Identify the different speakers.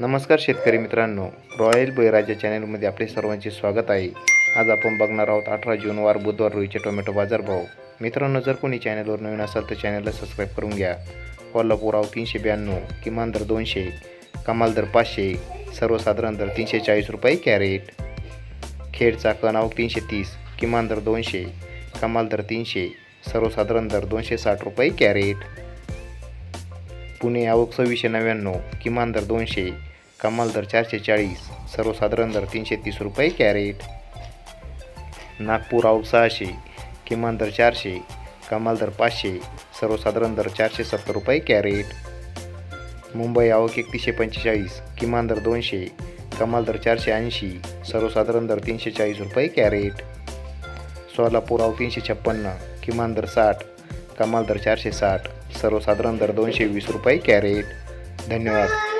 Speaker 1: नमस्कार शेतकरी मित्रांनो. रॉयल बळीराजा चॅनलमध्ये आपले सर्वांचे स्वागत आहे. आज आपण बघणार आहोत अठरा जूनवार बुधवार रोईचे टोमॅटो बाजारभाव. मित्रांनो जर कोणी चॅनलवर नवीन असाल तर चॅनलला सबस्क्राईब करून घ्या. कोल्हापूर आव तीनशे ब्याण्णव किमान दर दोनशे कमाल दर पाचशे सर्वसाधारण दर तीनशे चाळीस रुपये कॅरेट. खेड चाकण आव तीनशे तीस किमान दर दोनशे कमाल दर तीनशे सर्वसाधारण दर दोनशे साठ रुपये कॅरेट. पुणे आवक सव्वीसशे नव्याण्णव किमान दर दोनशे कमाल दर चारशे चाळीस सर्वसाधारण दर तीनशे तीस रुपये कॅरेट. नागपूर आवक सहाशे किमान दर चारशे कमाल दर पाचशे सर्वसाधारण दर चारशे सत्तर रुपये कॅरेट. मुंबई आवक एकतीसशे पंचेचाळीस किमान दर दोनशे कमाल दर चारशे ऐंशी सर्वसाधारण दर तीनशे चाळीस रुपये कॅरेट. सोलापूर आवक तीनशे छप्पन्न किमान दर साठ कमाल दर चारशे साठ सर्वसाधारण दर दोनशे वीस रुपये कॅरेट. धन्यवाद.